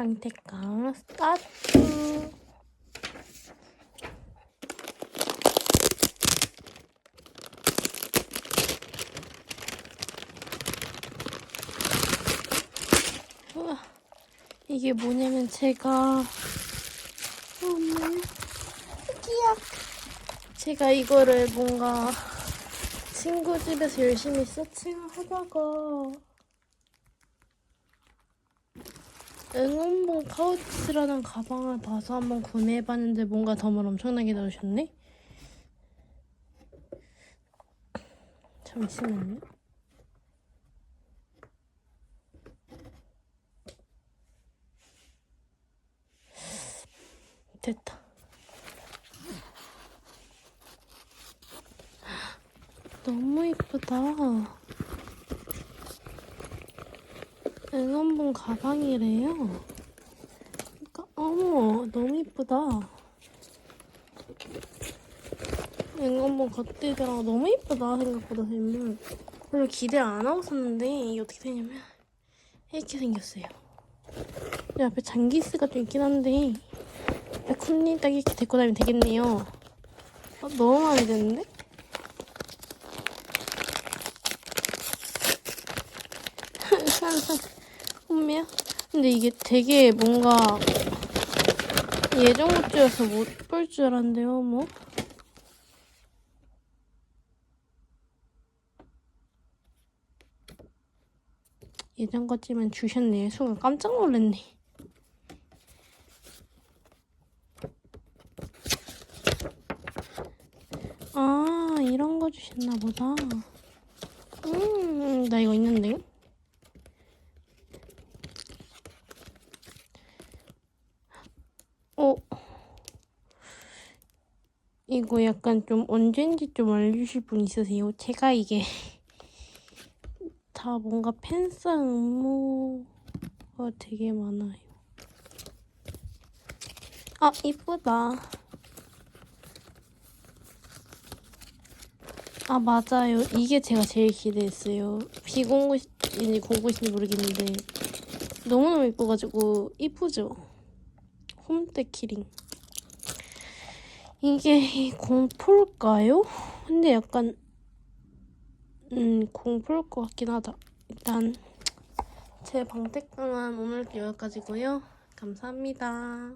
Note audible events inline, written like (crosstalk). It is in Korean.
방택강 스타트. 우와, 이게 뭐냐면 제가 여기야. 제가 이거를 뭔가 친구 집에서 열심히 서칭을 하다가 응원봉 카우치라는 가방을 봐서 한번 구매해봤는데 뭔가 덤을 엄청나게 넣으셨네? 잠시만요. 됐다. 너무 이쁘다. 응원봉 가방이래요. 그러니까 어머 너무 이쁘다. 응원봉 겉들이랑 너무 이쁘다 생각보다 샘물. 별로 기대 안 하고 샀는데 이게 어떻게 되냐면 이렇게 생겼어요. 이 앞에 장기스가 좀 있긴 한데 쿤님 딱 이렇게 데리고 다니면 되겠네요. 어, 너무 마음에 드는데? (laughs) homme야? 근데 이게 되게 뭔가 예전 굿즈여서 못 볼 줄 알았는데요, 뭐? 예전 것지만 주셨네. 순간 깜짝 놀랐네. 아, 이런 거 주셨나 보다. 음, 나 이거 있는데? 어? 이거 약간 좀 언젠지 좀 알려주실 분 있으세요? 제가 이게 (laughs) 다 뭔가 팬싸 응모가 되게 많아요. 아, 이쁘다. 아, 맞아요. 이게 제가 제일 기대했어요. 비공구인지 공구인지 모르겠는데 너무너무 이뻐가지고 이쁘죠? 홈때 키링. 이게 공포일까요? 근데 약간 음 공포일 것 같긴 하다. 일단 제 방택강은 오늘 여기까지고요. 감사합니다.